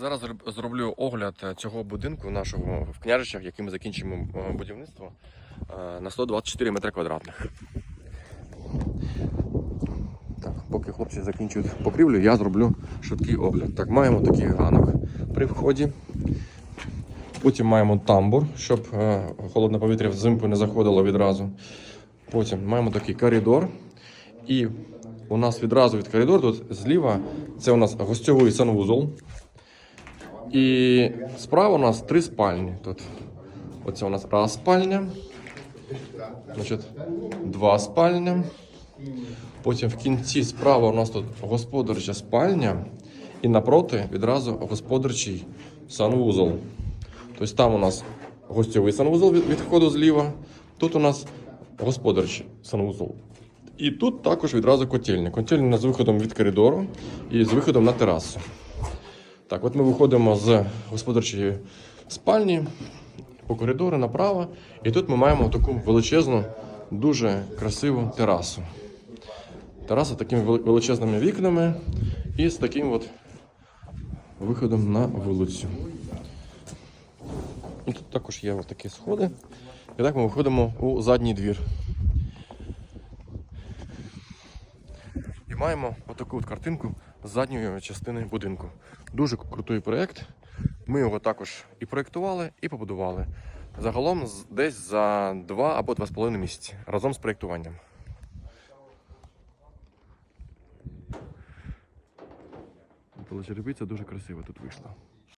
Зараз зроблю огляд е, цього будинку нашого в княжичах, яким ми закінчимо е, будівництво е, на 124 метри квадратних. Так, поки хлопці закінчують покрівлю, я зроблю швидкий огляд. Так, маємо такий ганок при вході. Потім маємо тамбур, щоб е, холодне повітря взимку не заходило відразу. Потім маємо такий коридор. І у нас відразу від коридору тут зліва це у нас гостьовий санвузол. І справа у нас три спальні. Тут оце у нас раз спальня, значить, два спальня. Потім в кінці справа у нас тут господарча спальня, і напроти відразу господарчий санвузол. Тобто там у нас гостьовий санвузол від, входу зліва, тут у нас господарчий санвузол. І тут також відразу котельня. Котельня з виходом від коридору і з виходом на терасу. Так, от ми виходимо з господарчої спальні по коридору направо, і тут ми маємо таку величезну, дуже красиву терасу. Тераса з такими величезними вікнами і з таким от виходом на вулицю. І тут також є такі сходи. І так ми виходимо у задній двір. І маємо отаку от картинку задньої частини будинку. Дуже крутий проєкт. Ми його також і проєктували, і побудували. Загалом десь за 2 або 2,5 місяці разом з проєктуванням. Черепиця дуже красиво тут вийшла.